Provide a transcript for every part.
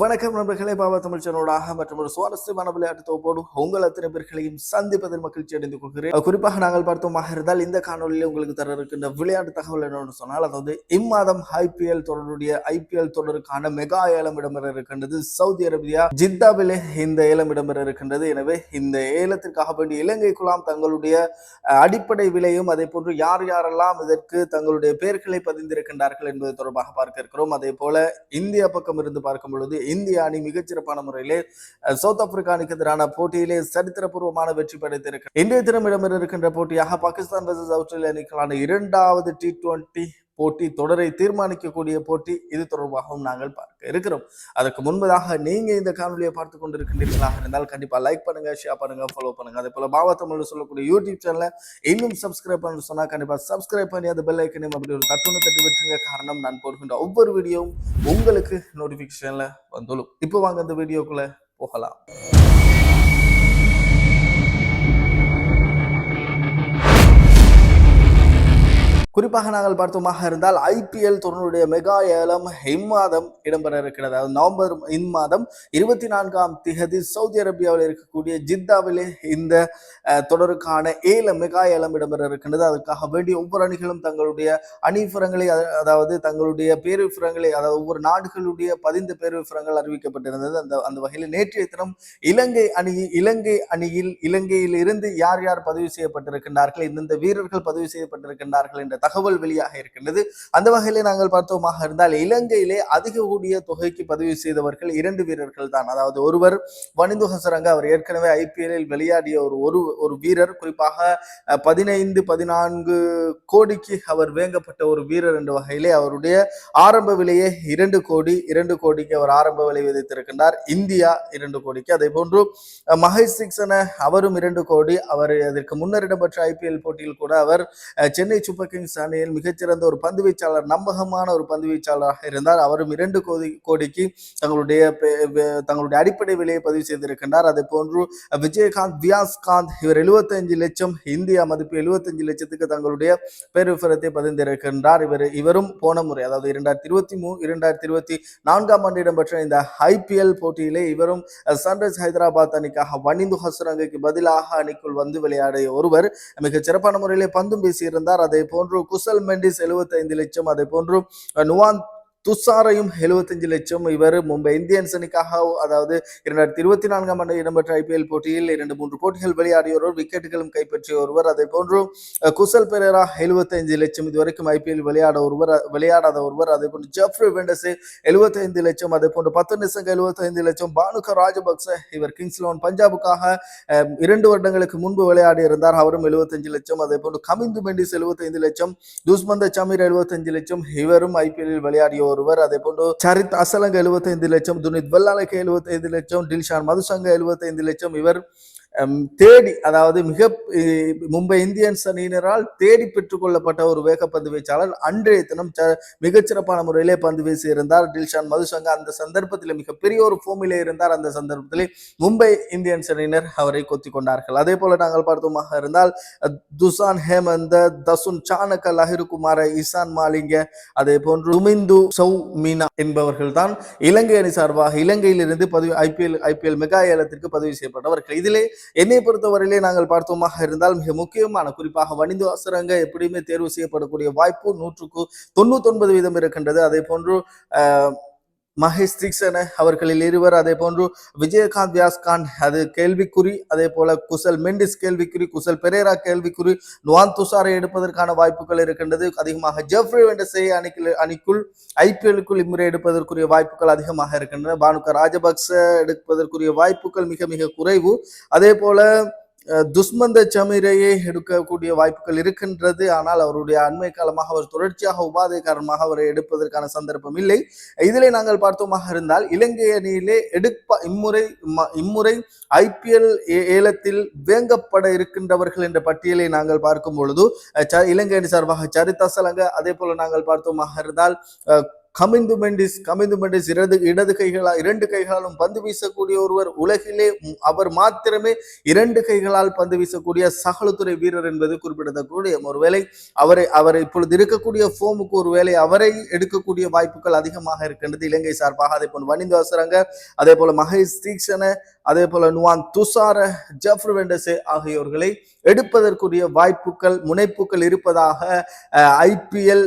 வணக்கம் நண்பர்களே பாபா தமிழ் சேனலோடாக மற்றும் ஒரு சுவாரஸ்யமான விளையாட்டு தொகுப்போடு உங்கள் அத்தனை பேர்களையும் சந்திப்பதில் மகிழ்ச்சி அடைந்து கொள்கிறேன். குறிப்பாக நாங்கள் பார்த்தோமாக இருந்தால் இந்த காணொலியில் உங்களுக்கு தர இருக்கின்ற விளையாட்டு தகவல் என்னன்னு சொன்னால் அதாவது இம்மாதம் ஐபிஎல் தொடருடைய ஐபிஎல் தொடருக்கான மெகா ஏலம் இடம்பெற இருக்கின்றது. சவுதி அரேபியா ஜித்தாவிலே இந்த ஏலம் இடம்பெற இருக்கின்றது. எனவே இந்த ஏலத்திற்காக வேண்டிய இலங்கை குலாம் தங்களுடைய அடிப்படை விலையும் அதே போன்று யார் யாரெல்லாம் இதற்கு தங்களுடைய பெயர்களை பதிந்திருக்கின்றார்கள் என்பது தொடர்பாக பார்க்க இருக்கிறோம். அதே போல இந்தியா பக்கம் இருந்து பார்க்கும் பொழுது இந்திய அணி மிகச்சிறப்பான முறையிலே சவுத் ஆப்பிரிக்கா அணிக்கு எதிரான போட்டியிலே சரித்திரபூர்வமான வெற்றி படைத்திருக்க இன்றைய தினம் இடம்பெற இருக்கின்ற போட்டியாக பாகிஸ்தான் வர்சஸ் ஆஸ்திரேலியா அணிக்கான இரண்டாவது டி டுவெண்டி போட்டி தொடரை தீர்மானிக்கக்கூடிய போட்டி இது தொடர்பாகவும் நாங்கள் பார்க்க இருக்கிறோம். அதற்கு முன்பதாக நீங்க இந்த காணொலியை பார்த்து கொண்டிருக்கின்றீர்களாக இருந்தால் கண்டிப்பா லைக் பண்ணுங்க ஷேர் பண்ணுங்க ஃபாலோ பண்ணுங்க. அதே போல பாவா தமிழ் சொல்லக்கூடிய யூடியூப் சேனல இன்னும் சப்ஸ்கிரைப் பண்ண சொன்னா கண்டிப்பா சப்ஸ்கிரைப் பண்ணி அந்த பெல் ஐக்கனையும் அப்படி ஒரு தட்டுன்னு தட்டி வச்சுங்க காரணம் நான் போடுகின்ற ஒவ்வொரு வீடியோவும் உங்களுக்கு நோட்டிபிகேஷன்ல வந்துடும் இப்போ வாங்க அந்த வீடியோக்குள்ள போகலாம். குறிப்பாக நாங்கள் பார்த்தோமாக இருந்தால் ஐபிஎல் தொடருடைய மெகா ஏலம் இம்மாதம் இடம்பெற இருக்கிறது. அதாவது நவம்பர் இம்மாதம் இருபத்தி நான்காம் திகதி சவுதி அரேபியாவில் இருக்கக்கூடிய ஜித்தாவிலே இந்த தொடருக்கான ஏலம் மெகா ஏலம் இடம்பெற இருக்கின்றது. அதற்காக வேண்டிய ஒவ்வொரு அணிகளும் தங்களுடைய அணி விவரங்களை அதாவது தங்களுடைய பேர் அதாவது ஒவ்வொரு நாடுகளுடைய பதிந்த பேர் அறிவிக்கப்பட்டிருந்தது. அந்த அந்த வகையில் நேற்றைய தினம் இலங்கை அணி இலங்கை அணியில் இலங்கையில் இருந்து யார் யார் பதிவு செய்யப்பட்டிருக்கின்றார்கள் இந்தந்த வீரர்கள் பதிவு செய்யப்பட்டிருக்கின்றார்கள் என்ற தகவல் வெளியாக இருக்கின்றது. அந்த வகையிலே நாங்கள் பார்த்தோமாக இருந்தால் இலங்கையிலே அதிக கூடிய தொகைக்கு பதிவு செய்தவர்கள் இரண்டு வீரர்கள் தான். அதாவது ஒருவர் வனிந்து ஹசரங்க அவர் ஏற்கனவே ஐபிஎல்லில் விளையாடிய ஒரு ஒரு ஒரு வீரர் குறிப்பாக பதினைந்து பதினான்கு கோடிக்கு அவர் வேங்கப்பட்ட ஒரு வீரர் என்ற வகையிலே அவருடைய ஆரம்ப விலையே இரண்டு கோடி இரண்டு கோடிக்கு அவர் ஆரம்ப விலை விதித்திருக்கின்றார். இந்தியா இரண்டு கோடிக்கு. அதே போன்று மகேஷ் சிக்ஸன அவரும் இரண்டு கோடி. அவர் அதற்கு முன்னர் இடம்பெற்ற ஐபிஎல் போட்டியில் கூட அவர் சென்னை சூப்பர் கிங்ஸ் அணியில் மிகச்சிறந்த ஒரு பந்து வீச்சாளர் நம்பகமான ஒரு பந்து வீச்சாளராக இருந்தார். அவரும் இரண்டு கோடி கோடிக்கு தங்களுடைய தங்களுடைய அடிப்படை விலையை பதிவு செய்திருக்கின்றார். அதே போன்று விஜயகாந்த் வியாஸ்காந்த் இவர் 75 லட்சம் இந்தியா மதிப்பு 75 லட்சத்துக்கு தங்களுடைய பேர் பதிந்திருக்கின்றார். இவர் இவரும் போன முறை அதாவது இரண்டாயிரத்தி இருபத்தி மூணு இரண்டாயிரத்தி இருபத்தி நான்காம் ஆண்டு இடம்பெற்ற இந்த ஐபிஎல் போட்டியிலே இவரும் சன்ரைஸ் ஹைதராபாத் அணிக்காக வனிந்து ஹசரங்குக்கு பதிலாக அணிக்குள் வந்து விளையாடிய ஒருவர் மிக சிறப்பான முறையிலே பந்தும் வீசியிருந்தார். அதே போன்று குசல் மெண்டிஸ் 75 லட்சம் அதே போன்று நுவான் துஷாரையும் 75 லட்சம். இவர் மும்பை இந்தியன்ஸ் அணிக்காக அதாவது இரண்டாயிரத்தி இருபத்தி நான்காம் ஆண்டு இடம்பெற்ற ஐபிஎல் போட்டியில் இரண்டு மூன்று போட்டிகள் விளையாடிய ஒருவர் விக்கெட்டுகளும் கைப்பற்றிய ஒருவர். அதே போன்று குசல் பெரேரா 75 லட்சம். இதுவரைக்கும் ஐபிஎல் விளையாட ஒருவர் விளையாடாத ஒருவர். அதே போன்று ஜெஃப்ரி வெண்டஸ் எழுபத்தைந்து லட்சம். அதே போன்று பத்து நிசங்க 75 லட்சம். பானுக ராஜபக்ச இவர் கிங்ஸ்லோன் பஞ்சாபுக்காக இரண்டு வருடங்களுக்கு முன்பு விளையாடி இருந்தார் அவரும் 75 லட்சம். அதே போன்று கமிந்து மெண்டிஸ் 75 லட்சம். துஸ்மந்த சமீர் 75 லட்சம். இவரும் ஐபிஎல்லில் விளையாடிய ஒருவர் அதே போன்று சரித் அசலங்க 75 லட்சம் துனித் வெல்லாலைக்கு 75 லட்சம் டில்ஷான் மதுசங்க 75 லட்சம் இவர் தேடி அதாவது மிக மும்பை இந்தியன்ஸ் அணியினரால் தேடி பெற்றுக்கொள்ளப்பட்ட ஒரு வேகப்பந்து வீச்சாளர் அன்றைய தினம் ச- மிகச்சிறப்பான முறையிலே பந்து வீசி இருந்தார் டில்ஷான் மதுசங்க அந்த சந்தர்ப்பத்தில் மிகப்பெரிய ஒரு ஃபோமிலே இருந்தார். அந்த சந்தர்ப்பத்திலே மும்பை இந்தியன்ஸ் அணியினர் அவரை கொத்தி கொண்டார்கள். அதே போல நாங்கள் பார்த்தோமாக இருந்தால் துசான் ஹேமந்த தசுன் சானக்க லஹிருகுமார இசான் மாலிங்க அதே போன்று உமிந்து சௌ மீனா என்பவர்கள் தான் இலங்கை அணி சார்பாக இலங்கையிலிருந்து பதிவு ஐபிஎல் ஐபிஎல் மெகா ஏலத்திற்கு பதிவு செய்யப்பட்டவர்கள். இதிலே என்னை பொறுத்தவரையிலே நாங்கள் பார்த்தோமாக இருந்தால் மிக முக்கியமான குறிப்பாக வனிந்து அசுரங்க எப்படியுமே தேர்வு செய்யப்படக்கூடிய வாய்ப்பு நூற்றுக்கு தொண்ணூத்தொன்பது வீதம் இருக்கின்றது. அதே போன்று அஹ், மகேஷ் தீக்ஷன அவர்களில் இருவர் அதே போன்று விஜயகாந்த் வியாஸ்கான் அது கேள்விக்குறி அதே போல குசல் மெண்டிஸ் கேள்விக்குறி குசல் பெரேரா கேள்விக்குறி நுவான் துஷாரை எடுப்பதற்கான வாய்ப்புகள் இருக்கின்றது. அதிகமாக ஜெஃப்ரி வெண்டசே அணிக்குள் அணிக்குள் ஐபிஎல்லுக்குள் இம்முறை எடுப்பதற்குரிய வாய்ப்புகள் அதிகமாக இருக்கின்றன. பானுக ராஜபக்ச எடுப்பதற்குரிய வாய்ப்புகள் மிக மிக குறைவு. அதே போல துஷ்மந்த சமீரையே எடுக்கக்கூடிய வாய்ப்புகள் இருக்கின்றது. ஆனால் அவருடைய அண்மை காலமாக அவர் தொடர்ச்சியாக உபாதை காரணமாக அவரை எடுப்பதற்கான சந்தர்ப்பம் இல்லை. இதிலே நாங்கள் பார்த்தோமாக இருந்தால் இலங்கை அணியிலே எடுப்ப இம்முறை இம்முறை ஐபிஎல் ஏலத்தில் வேங்கப்பட இருக்கின்றவர்கள் என்ற பட்டியலை நாங்கள் பார்க்கும் பொழுது இலங்கை அணி சார்பாக சரிதா சலங்க அதே போல நாங்கள் பார்த்தோமாக இருந்தால் கமிந்து மெண்டிஸ் கமிந்து மெண்டிஸ் இடது இடது கைகளால் இரண்டு கைகளாலும் பந்து வீசக்கூடிய ஒருவர் உலகிலே அவர் மாத்திரமே இரண்டு கைகளால் பந்து வீசக்கூடிய சகலத்துறை வீரர் என்பது குறிப்பிடத்தக்கூடிய ஒருவேளை அவரை அவர் இப்பொழுது இருக்கக்கூடிய ஃபோமுக்கு ஒரு வேலை அவரை எடுக்கக்கூடிய வாய்ப்புகள் அதிகமாக இருக்கின்றது. இலங்கை சார்பாக அதே போல் வனிந்து அவசரங்க அதே போல மகேஷ் தீக்ஷண அதே போல நுவான் துஷார ஜஃப்ரு வெண்டசே ஆகியோர்களை எடுப்பதற்குரிய வாய்ப்புகள் முனைப்புகள் இருப்பதாக ஐபிஎல்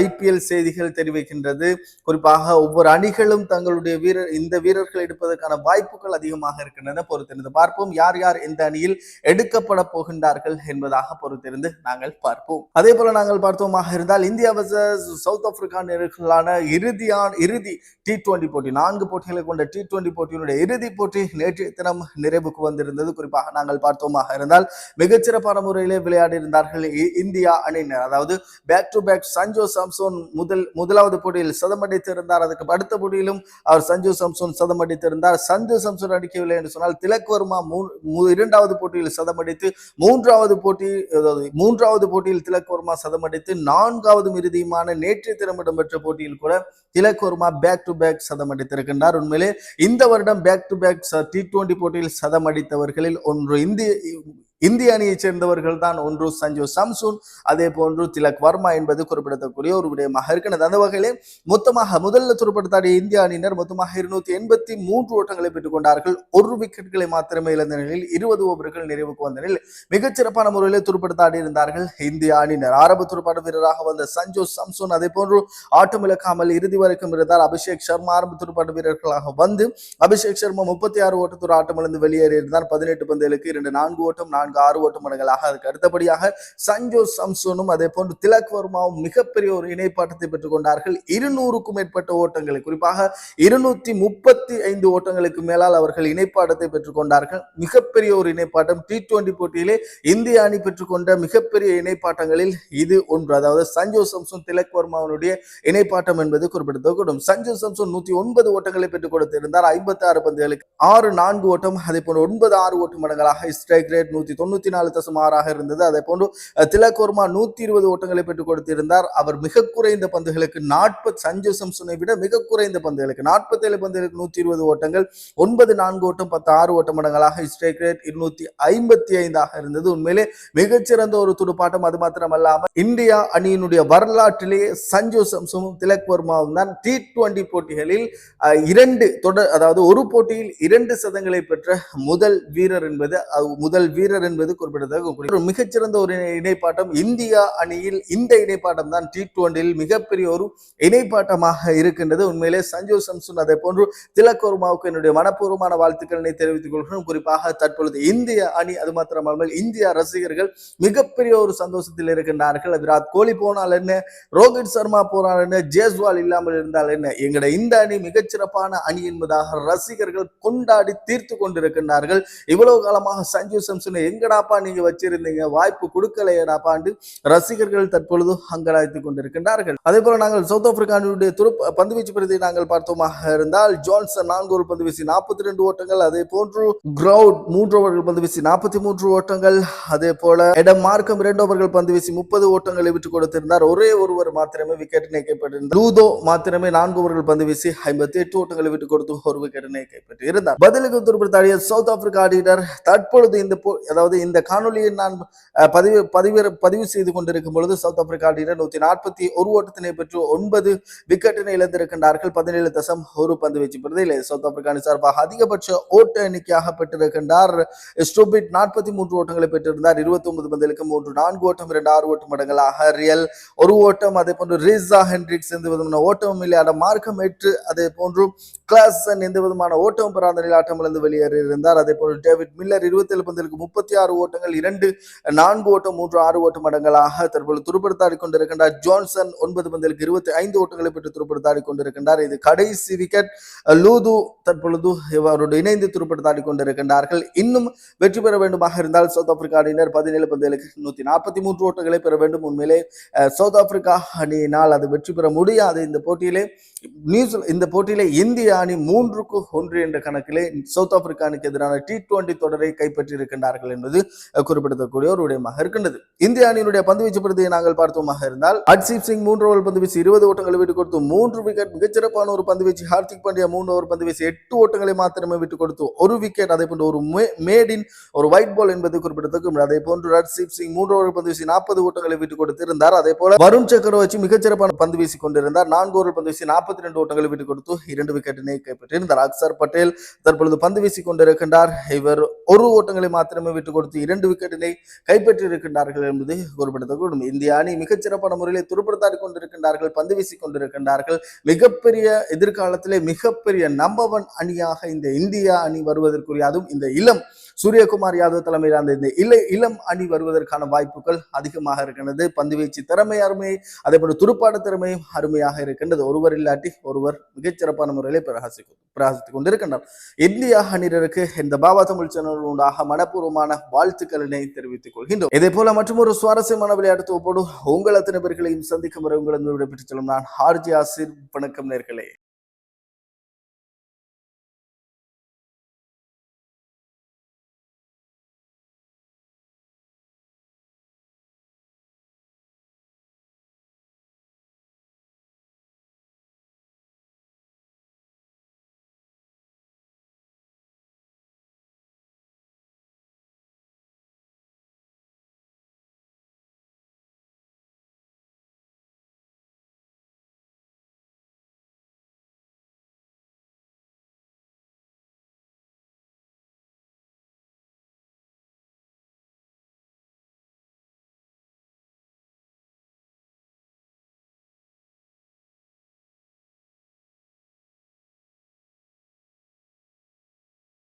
ஐபிஎல் செய்திகள் தெரிவிக்கின்றன. இருக்கின்றது. குறிப்பாக ஒவ்வொரு அணிகளும் தங்களுடைய வீரர் இந்த வீரர்கள் எடுப்பதற்கான வாய்ப்புகள் அதிகமாக இருக்கின்றன பொறுத்திருந்து பார்ப்போம். யார் யார் இந்த அணியில் எடுக்கப்பட போகின்றார்கள் என்பதாக பொறுத்திருந்து நாங்கள் பார்ப்போம். அதே போல நாங்கள் பார்த்தோமாக இருந்தால் இந்தியா வர்சஸ் சவுத் ஆப்பிரிக்கா நேர்களான இறுதியான இறுதி டி டுவெண்டி போட்டி நான்கு போட்டிகளை கொண்ட டி டுவெண்டி போட்டியினுடைய இறுதிப் போட்டி நேற்றைய தினம் நிறைவுக்கு வந்திருந்தது. குறிப்பாக நாங்கள் பார்த்தோமாக இருந்தால் மிகச்சிறப்பான முறையிலே விளையாடி இருந்தார்கள் இந்தியா அணியினர். அதாவது back to back Sanju Samson முதல் முதலாவது போட்டி போட்டியில் சதமடித்து இருந்தார் அதுக்கு அடுத்த போட்டியிலும் அவர் சஞ்சு சம்சூன் சதம் அடித்திருந்தார் சஞ்சு சம்சூன் அடிக்கவில்லை என்று சொன்னால் திலக் வர்மா மூ- இரண்டாவது போட்டியில் சதமடித்து மூன்றாவது போட்டி அதாவது மூன்றாவது போட்டியில் திலக் வர்மா சதமடித்து நான்காவது இறுதியுமான நேற்றைய தினம் இடம்பெற்ற போட்டியில் கூட Tilak Varma back to back சதம் அடித்திருக்கின்றார் உண்மையிலே இந்த வருடம் back to back T twenty போட்டியில் சதம் அடித்தவர்களில் ஒன்று இந்திய இந்திய அணியைச் சேர்ந்தவர்கள் தான் ஒன்று சஞ்சு சம்சூன் அதே போன்று திலக் வர்மா என்பது குறிப்பிடத்தக்கூடிய ஒரு விடயமாக இருக்கிறது. அந்த வகையிலே மொத்தமாக முதல்ல துருப்படுத்தாடிய இந்திய அணியினர் மொத்தமாக இருநூத்தி எண்பத்தி மூன்று ஓட்டங்களை பெற்றுக் கொண்டார்கள். ஒரு விக்கெட்டுகளை மாத்திரமே இழந்த நிலையில் இருபது ஓவர்கள் நிறைவுக்கு வந்த நிலையில் மிகச்சிறப்பான முறையில் துருப்படுத்தாடி இருந்தார்கள் இந்திய அணியினர். ஆரம்ப துடுப்பாட்ட வீரராக வந்த சஞ்சு சம்சூன் அதே போன்று ஆட்டம் இழக்காமல் இறுதி வரைக்கும் இருந்தார். அபிஷேக் சர்மா ஆரம்ப துடுப்பாட்ட வீரர்களாக வந்து அபிஷேக் சர்மா முப்பத்தி ஆறு ஓட்டத்தூர் ஆட்டம் இழந்து வெளியேறி இருந்தார். பதினெட்டு பந்துகளுக்கு இரண்டு நான்கு ஓட்டம் நான்கு நான்கு ஆறு ஓட்டம் மடங்களாக அதுக்கு அடுத்தபடியாக சஞ்சோ சம்சோனும் அதே போன்று திலக் வர்மாவும் மிகப்பெரிய ஒரு இணைப்பாட்டத்தை பெற்றுக் கொண்டார்கள். இருநூறுக்கும் மேற்பட்ட ஓட்டங்களை குறிப்பாக இருநூத்தி முப்பத்தி ஐந்து ஓட்டங்களுக்கு மேலால் அவர்கள் இணைப்பாட்டத்தை பெற்றுக் கொண்டார்கள். மிகப்பெரிய ஒரு இணைப்பாட்டம். டி டுவெண்டி போட்டியிலே இந்திய அணி பெற்றுக்கொண்ட மிகப்பெரிய இணைப்பாட்டங்களில் இது ஒன்று. அதாவது சஞ்சோ சம்சோன் திலக் வர்மாவுடைய இணைப்பாட்டம் என்பது குறிப்பிடத்தக்கூடும். சஞ்சு சாம்சன் நூத்தி ஒன்பது ஓட்டங்களை பெற்றுக் கொடுத்திருந்தார். ஐம்பத்தி ஆறு பந்துகளுக்கு ஆறு நான்கு ஓட்டம். அதே போன்று ஒன்பது ஆறு ஓட்டம் மடங்களாக ஸ்ட்ரைக் ரேட் நூத்தி தொண்ணூத்தி நாலு தசம் ஆறாக இருந்தது. அதே போன்று திலகோர்மா திலக் நூத்தி இருபது ஓட்டங்களை பெற்றுக் கொடுத்திருந்தார். அவர் மிக குறைந்த பந்துகளுக்கு நாற்பது சஞ்சு சம்சனை விட மிக குறைந்த பந்துகளுக்கு நாற்பத்தி ஏழு பந்துகளுக்கு நூத்தி இருபது ஓட்டங்கள் ஒன்பது நான்கு ஓட்டம் பத்து ஆறு ஓட்டம் மடங்களாக ஸ்ட்ரைக் ரேட் இருநூத்தி ஐம்பத்தி ஐந்தாக இருந்தது. உண்மையிலே மிகச்சிறந்த ஒரு துடுப்பாட்டம். அது மாத்திரமல்லாமல் இந்தியா அணியினுடைய வரலாற்றிலேயே சஞ்சு சம்சனும் திலக் வர்மாவும் தான் டி டுவெண்டி போட்டிகளில் இரண்டு தொடர் அதாவது ஒரு போட்டியில் இரண்டு சதங்களை பெற்ற முதல் வீரர் என்பது முதல் வீரர் என்பது குறிப்பிடத்தக்க ஒரு மிகச்சிறந்த ஒரு இணைப்பாட்டம் இந்தியா அணியில் இந்த இணைப்பாட்டம் தான் டி டுவெண்டியில் மிகப்பெரிய ஒரு இணைப்பாட்டமாக இருக்கின்றது. உண்மையிலே சஞ்சு சம்சுன் அதே போன்று திலக்கோர்மாவுக்கு என்னுடைய மனப்பூர்வமான வாழ்த்துக்களை தெரிவித்துக் கொள்கிறோம் குறிப்பாக தற்பொழுது இந்திய அணி அது மாத்திரமல்லாமல் இந்தியா ரசிகர்கள் மிகப்பெரிய ஒரு சந்தோஷத்தில் இருக்கின்றார்கள். விராட் கோலி போனால் என்ன? ரோஹித் சர்மா போனால் என்ன? ஜேஸ்வால் இல்லாமல் இருந்தால் என்ன? எங்களுடைய இந்த அணி மிகச்சிறப்பான அணி என்பதாக ரசிகர்கள் கொண்டாடி தீர்த்து கொண்டிருக்கின்றார்கள். இவ்வளவு காலமாக சஞ்சு எங்க எங்கடாப்பா நீங்க வச்சிருந்தீங்க? வாய்ப்பு கொடுக்கலையடாப்பாண்டு ரசிகர்கள் தற்பொழுது அங்கலாய்த்துக் கொண்டிருக்கின்றார்கள். அதே போல நாங்கள் சவுத் ஆப்பிரிக்கானுடைய துரு பந்துவீச்சு பிரதி நாங்கள் பார்த்தோமாக இருந்தால் ஜான்சன் நான்கு ஓவர் பந்து வீசி நாற்பத்தி ரெண்டு ஓட்டங்கள் அதே போன்று கிரவுட் மூன்று ஓவர்கள் பந்து வீசி நாற்பத்தி மூன்று ஓட்டங்கள் அதே போல இடம் மார்க்கம் இரண்டு ஓவர்கள் பந்து வீசி முப்பது ஓட்டங்களை விட்டுக் கொடுத்திருந்தார். ஒரே ஒருவர் மாத்திரமே விக்கெட் கைப்பற்றிருந்தார். லூதோ மாத்திரமே நான்கு ஓவர்கள் பந்து வீசி ஐம்பத்தி எட்டு ஓட்டங்களை விட்டுக் கொடுத்து ஒரு விக்கெட்டினை கைப்பற்றி இருந்தார் பதிலுக்கு துருப்பிடித்தாடிய சவுத் ஆப்பிரிக்கா ஆடினர். தற்பொழுது இந்த போ- அதாவது இந்த காணொலியை நான் பதிவு பதிவு பதிவு செய்து கொண்டிருக்கும் பொழுது சவுத் ஆப்பிரிக்கா அணியினர் நூத்தி நாற்பத்தி ஒரு ஓட்டத்தினை பெற்று ஒன்பது விக்கெட்டினை இழந்திருக்கின்றார்கள். பதினேழு தசம் ஒரு பந்து வீச்சு பிரதியில் சவுத் ஆப்பிரிக்கா அணி சார்பாக அதிகபட்ச ஓட்ட எண்ணிக்கையாக பெற்றிருக்கின்றார். ஸ்டூபிட் நாற்பத்தி மூன்று ஓட்டங்களை பெற்றிருந்தார். இருபத்தி ஒன்பது பந்துகளுக்கு மூன்று நான்கு ஓட்டம் இரண்டு ஆறு ஓட்டம் மடங்களாக ரியல் ஒரு ஓட்டம் அதே போன்று ரிசா ஹென்ரிக்ஸ் எந்த விதமான ஓட்டமும் இல்லாத மார்க்கம் ஏற்று அதே போன்று கிளாசன் எந்த விதமான ஓட்டமும் பெறாத நிலையில் ஆட்டமிழந்து வெளியேறி இருந்தார் அதே போல் டேவிட் மில்லர் இருபத்தி ஏழு பந்திற்கு முப்பத்தி ஆறு ஓட்டங்கள் இரண்டு நான்கு ஓட்டம் மூன்று ஆறு ஓட்டம் மடங்களாக தற்போது துருப்படுத்தாடி கொண்டிருக்கின்றார். ஜான்சன் ஒன்பது பந்திற்கு இருபத்தி ஐந்து ஓட்டங்களை பெற்று துருப்படுத்தாடி கொண்டிருக்கின்றார். இது கடைசி விக்கெட். லூது தற்பொழுது இவரோடு இணைந்து துருப்படுத்தாடி கொண்டிருக்கின்றார்கள். இன்னும் வெற்றி பெற வேண்டுமாக இருந்தால் சவுத் ஆப்பிரிக்கா அணியினர் பதினேழு பந்துகளுக்கு நூத்தி நாற்பத்தி மூன்று ஓட்டங்களை பெற வேண்டும். உண்மையிலே சவுத் ஆப்பிரிக்கா அணியினால் அது வெற்றி பெற முடியாது. இந்த போட்டியிலே நியூசில இந்த போட்டியிலே இந்திய அணி மூன்றுக்கு ஒன்று என்ற கணக்கிலே சவுத் ஆப்பிரிக்கா அணிக்கு எதிரான டி டுவெண்டி தொடரை கைப்பற்றி இருக்கின்றார்கள் என்பது குறிப்பிடத்தக்கூடிய ஒரு விடயமாக இருக்கின்றது. இந்திய அணியினுடைய பந்துவீச்சு பிரதியை நாங்கள் பார்த்தோமாக இருந்தால் ஹர்ஷீப் சிங் மூன்று ஓவர் பந்து வீசி இருபது ஓட்டங்களை விட்டுக் கொடுத்து மூன்று விக்கெட் மிகச்சிறப்பான ஒரு பந்து வீச்சு ஹார்திக் பாண்டியா மூன்று ஓவர் பந்து வீசி எட்டு ஓட்டங்களை மாத்திரமே விட்டுக் கொடுத்து ஒரு விக்கெட் அதே போன்ற ஒரு மேடின் ஒரு ஒயிட் பால் என்பது குறிப்பிடத்தக்கும் அதே போன்று ஹர்ஷீப் சிங் மூன்று ஓவர் பந்து வீசி நாற்பது ஓட்டங்களை விட்டுக் கொடுத்திருந்தார். அதே போல வருண் சக்கரவர்த்தி மிகச்சிறப்பான பந்து வீசி கொண்டிருந்தார். நான்கு ஓவர் பந்து வீசி நாற்பத்தி ரெண்டு ஓட்டங்களை விட்டுக் கொடுத்து இரண்டு விக்கெட் கைப்பற்றியிருந்தார் அக்சர் பட்டேல் தற்பொழுது பந்து வீசிக் கொண்டிருக்கின்றார். இவர் ஒரு ஓட்டங்களை மாத்திரமே விட்டுக் கொடுத்து இரண்டு விக்கெட்டினை கைப்பற்றி இருக்கின்றார்கள் என்பது குறிப்பிடத்தக்கூடும் இந்திய அணி மிகச்சிறப்பான முறையில் துருப்படுத்தாடி கொண்டிருக்கின்றார்கள் பந்து வீசிக் கொண்டிருக்கின்றார்கள். மிகப்பெரிய எதிர்காலத்திலே மிகப்பெரிய நம்பவன் அணியாக இந்த இந்தியா அணி வருவதற்குரிய அதுவும் இந்த இளம் சூரியகுமார் யாதவ் தலைமையிலான இந்த இல்லை இளம் அணி வருவதற்கான வாய்ப்புகள் அதிகமாக இருக்கின்றது. பந்து வீச்சு திறமை அருமை அதே போல துடுப்பாட திறமையும் அருமையாக இருக்கின்றது. ஒருவர் இல்லாட்டி ஒருவர் மிகச்சிறப்பான முறையிலே பிரகாசிக்கும் பிரகாசித்துக் கொண்டிருக்கின்றார். இந்தியா அணியினருக்கு இந்த பாபா தமிழ் சேனல் உண்டாக மனப்பூர்வமான வாழ்த்துக்களினை தெரிவித்துக் கொள்கின்றோம். இதே போல மற்றும் ஒரு சுவாரஸ்யமான விளையாட்டு தொகுப்போடு உங்கள் அத்தனை பேர்களையும் சந்திக்கும் வரை உங்களிடம் விடைபெற்று செல்லும் நான் ஆர்ஜி ஆசிர். வணக்கம் நேர்களே.